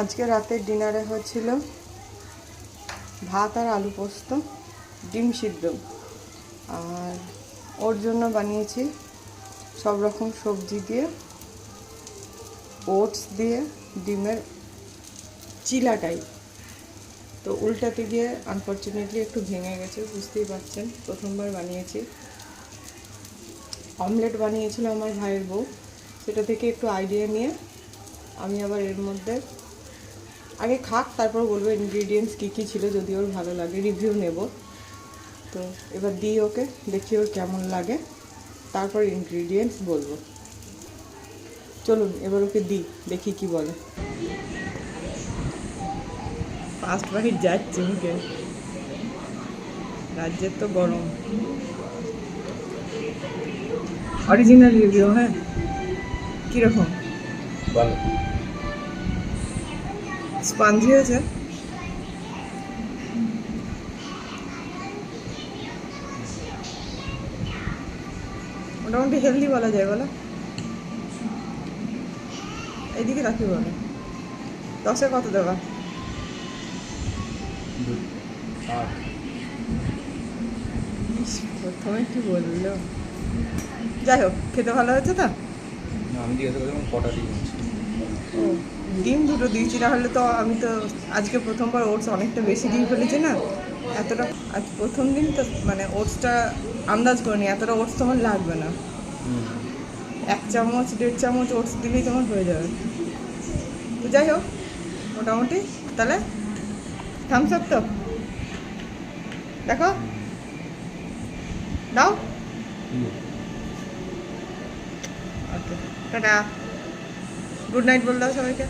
আজকে রাতের ডিনারে হচ্ছিল ভাত আর আলু পোস্ত, ডিম সিদ্ধ। আর ওর জন্য বানিয়েছি সব রকম সবজি দিয়ে, ওটস দিয়ে, ডিমের চিলা টাইপ তো উল্টাতে গিয়ে আনফর্চুনেটলি একটু ভেঙে গেছে, বুঝতেই পারছেন। প্রথমবার বানিয়েছি। অমলেট বানিয়েছিল আমার ভাইয়ের বউ। সেটা থেকে একটু আইডিয়া নিয়ে আমি আবার এর মধ্যে আগে খাক তারপর বলব ইনগ্রিডিয়েন্টস কী কী ছিল যদি ওর ভালো লাগে রিভিউ নেব। তো এবার দিই ওকে দেখি ওর কেমন লাগে। তারপর ইনগ্রিডিয়েন্টস বলব। চলুন এবার ওকে দিই দেখি কি বলে। ফার্স্ট বাইট যাচ্ছে মুখে রাজ্যের তো গরম। অরিজিনাল রিভিউ হ্যাঁ? কীরকম? ভালো। স্পঞ্জি হয়েছে মোটামুটি হেলদি বলা যায়, বলো? এইদিকে রাখি বলো। দশে কত দেবা? প্রথমে কি বলল। যাই হোক, খেতে ভালো হয়েছে তো? আমি জিজ্ঞাসা করলাম কটা দিয়েছি। ও ডিম দুটো দিয়েছি না হলে তো আমি তো আজকে প্রথমবার ওটস অনেকটা বেশি দিয়ে ফেলেছি না? এতটা আজ প্রথম দিন তো মানে ওটসটা আন্দাজ করিনি এতটা ওটস তোমার লাগবে না। এক চামচ দেড় চামচ ওটস দিলেই তোমার হয়ে যাবে। তো যাই হোক মোটামুটি তাহলে থামস আপ তো। দেখো। দাও। ওকে টাটা। গুড নাইট বল দাও সবাইকে।